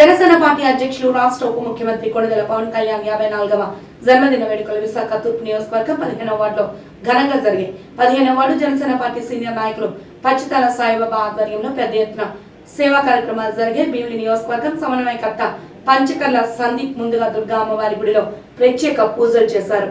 Janasena party అధ్యక్షులు రాష్ట్ర ఉప ముఖ్యమంత్రి కొణిదెల పవన్ కళ్యాణ్ యాభై నాలుగవ జన్మదిన వేడుకలు విశాఖ తూర్పు నియోజకవర్గం పదిహేనవ వార్డులో ఘనంగా జరిగాయి. పదిహేనవ వార్డు జనసేన పార్టీ సీనియర్ నాయకులు పచ్చితల సాయిబాబా ఆధ్వర్యంలో పెద్ద ఎత్తున సేవా కార్యక్రమాలు జరిగాయి. భీమిలి నియోజకవర్గం సమన్వయకర్త పంచకర్ల సందీప్ ముందుగా దుర్గా అమ్మవారి గుడిలో ప్రత్యేక పూజలు చేశారు.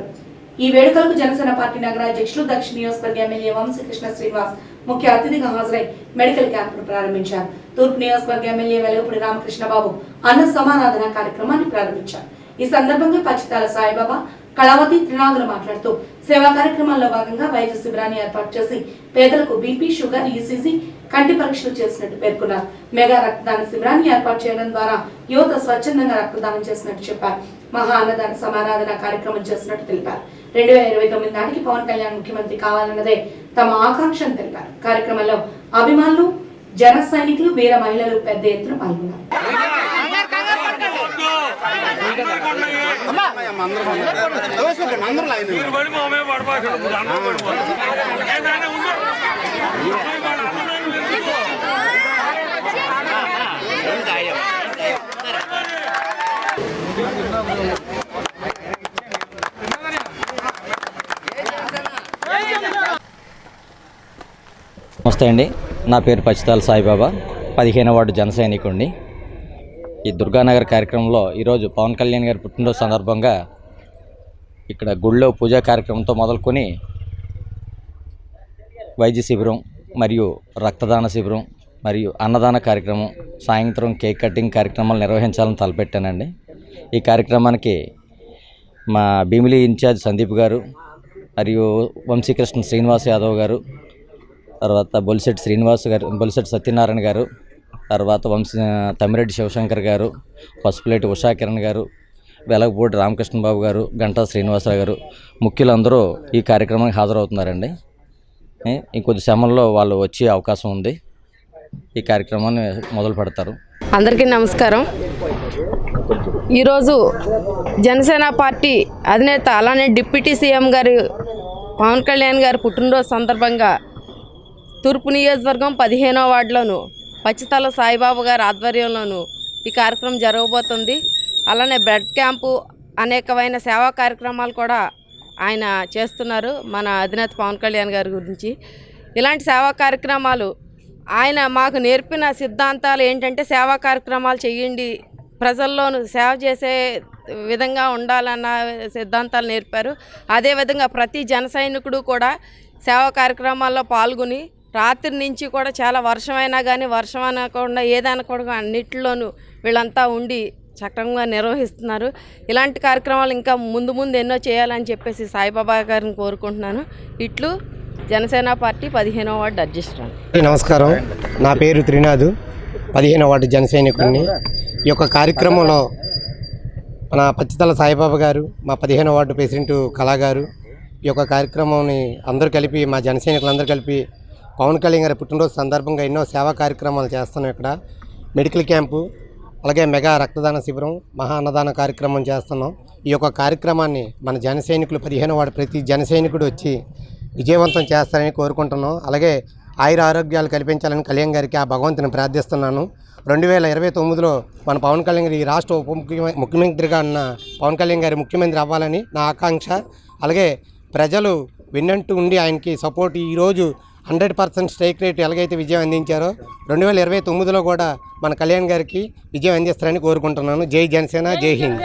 ఈ వేడుకలకు జనసేన పార్టీ నగర అధ్యక్షులు దక్షిణ నియోజకవర్గ ఎమ్మెల్యే వంశకృష్ణ శ్రీనివాస్ ముఖ్య అతిథిగా హాజరై మెడికల్ క్యాంపును ప్రారంభించారు. తూర్పు నియోజకవర్గ ఎమ్మెల్యే వెలగపూడి రామకృష్ణబాబు అన్న సమారాధన కార్యక్రమాన్ని ప్రారంభించారు. ఈ సందర్భంగా పచ్చితాల సాయిబాబా కళావతి త్రినాథులు మాట్లాడుతూ సేవా కార్యక్రమాల్లో భాగంగా వైద్య శిబిరాన్ని ఏర్పాటు చేసి పేదలకు బీపీ షుగర్ ఈసీజీ కంటి పరీక్షలు చేసినట్టు పేర్కొన్నారు. మెగా రక్తదాన శిబిరాన్ని ఏర్పాటు చేయడం ద్వారా యువత స్వచ్ఛందంగా రక్తదానం చేసినట్టు చెప్పారు. మహా అన్నదాన సమారాధన కార్యక్రమం చేసినట్టు తెలిపారు. రెండు వేల ఇరవై తొమ్మిది నాటికి పవన్ కళ్యాణ్ ముఖ్యమంత్రి కావాలన్నదే తమ ఆకాంక్షను తెలిపారు. కార్యక్రమంలో అభిమానులు జన సైనికులు వీర మహిళలు పెద్ద ఎత్తున పాల్గొన్నారు. నమస్తే అండి. నా పేరు పచ్చితాల సాయిబాబా. పదిహేను వార్డు జన సైనికుడిని ఈ దుర్గానగర్ కార్యక్రమంలో ఈరోజు పవన్ కళ్యాణ్ గారి పుట్టినరోజు సందర్భంగా ఇక్కడ గుళ్ళో పూజా కార్యక్రమంతో మొదలుకొని వైద్య శిబిరం మరియు రక్తదాన శిబిరం మరియు అన్నదాన కార్యక్రమం సాయంత్రం కేక్ కటింగ్ కార్యక్రమాలు నిర్వహించాలని తలపెట్టానండి. ఈ కార్యక్రమానికి మా భీమిలి ఇన్ఛార్జ్ సందీప్ గారు మరియు వంశీకృష్ణ శ్రీనివాస్ యాదవ్ గారు తర్వాత బొలిసెట్ శ్రీనివాస్ గారు బొలిసెట్ సత్యనారాయణ గారు తర్వాత వంశ తమిరెడ్డి శివశంకర్ గారు పసుపులేటి ఉషా కిరణ్ గారు వెలగపూడి రామకృష్ణ బాబు గారు గంటా శ్రీనివాసరావు గారు ముఖ్యులందరూ ఈ కార్యక్రమానికి హాజరవుతున్నారండి. ఈ ఇంకొద్ది సమయంలో వాళ్ళు వచ్చే అవకాశం ఉంది. ఈ కార్యక్రమాన్ని మొదలు పెడతారు. అందరికీ నమస్కారం. ఈరోజు జనసేన పార్టీ అధినేత అలానే డిప్యూటీ సీఎం గారు పవన్ కళ్యాణ్ గారి పుట్టినరోజు సందర్భంగా తూర్పు నియోజకవర్గం పదిహేనో వార్డులోను పచ్చితల సాయిబాబు గారి ఆధ్వర్యంలోనూ ఈ కార్యక్రమం జరగబోతుంది. అలానే బ్లడ్ క్యాంపు అనేకమైన సేవా కార్యక్రమాలు కూడా ఆయన చేస్తున్నారు మన అధినేత పవన్ కళ్యాణ్ గారి గురించి. ఇలాంటి సేవా కార్యక్రమాలు ఆయన మాకు నేర్పిన సిద్ధాంతాలు ఏంటంటే సేవా కార్యక్రమాలు చేయండి. ప్రజల్లోనూ సేవ చేసే విధంగా ఉండాలన్న సిద్ధాంతాలు నేర్పారు. అదేవిధంగా ప్రతి జన సైనికుడు కూడా సేవా కార్యక్రమాల్లో పాల్గొని రాత్రి నుంచి కూడా చాలా వర్షమైనా కానీ వర్షం అనకుండా ఏదనకుండా అన్నిటిలోనూ వీళ్ళంతా ఉండి చక్కగా నిర్వహిస్తున్నారు. ఇలాంటి కార్యక్రమాలు ఇంకా ముందు ముందు ఎన్నో చేయాలని చెప్పేసి సాయిబాబా గారిని కోరుకుంటున్నాను. ఇట్లు జనసేన పార్టీ పదిహేనవ వార్డు అధ్యక్షురాలు. నమస్కారం. నా పేరు త్రినాథ్. పదిహేనో వార్డు జనసైనికుడిని ఈ యొక్క కార్యక్రమంలో మన పచ్చితల సాయిబాబా గారు మా పదిహేనో వార్డు ప్రెసిడెంట్ కళా గారు ఈ యొక్క కార్యక్రమాన్ని అందరూ కలిపి మా జనసైనికులందరూ కలిపి పవన్ కళ్యాణ్ గారి పుట్టినరోజు సందర్భంగా ఎన్నో సేవా కార్యక్రమాలు చేస్తున్నాం ఇక్కడ. మెడికల్ క్యాంపు అలాగే మెగా రక్తదాన శిబిరం మహా అన్నదాన కార్యక్రమం చేస్తున్నాం. ఈ యొక్క కార్యక్రమాన్ని మన జనసైనికులు పదిహేను వాడు ప్రతి జనసైనికుడు వచ్చి విజయవంతం చేస్తారని కోరుకుంటున్నాం. అలాగే ఆయుర ఆరోగ్యాలు కల్పించాలని కళ్యాణ్ గారికి ఆ భగవంతుని ప్రార్థిస్తున్నాను. రెండు వేల ఇరవై తొమ్మిదిలో మన పవన్ కళ్యాణ్ గారి ఈ రాష్ట్ర ఉప ముఖ్యమంత్రిగా ఉన్న పవన్ కళ్యాణ్ గారి ముఖ్యమంత్రి అవ్వాలని నా ఆకాంక్ష. అలాగే ప్రజలు విన్నట్టు ఉండి ఆయనకి సపోర్ట్ ఈరోజు హండ్రెడ్ పర్సెంట్ స్ట్రైక్ రేట్ ఎలాగైతే విజయం అందించారో రెండు వేల ఇరవై తొమ్మిదిలో కూడా మన కళ్యాణ్ గారికి విజయం అందిస్తారని కోరుకుంటున్నాను. జై జనసేన జై హింద్.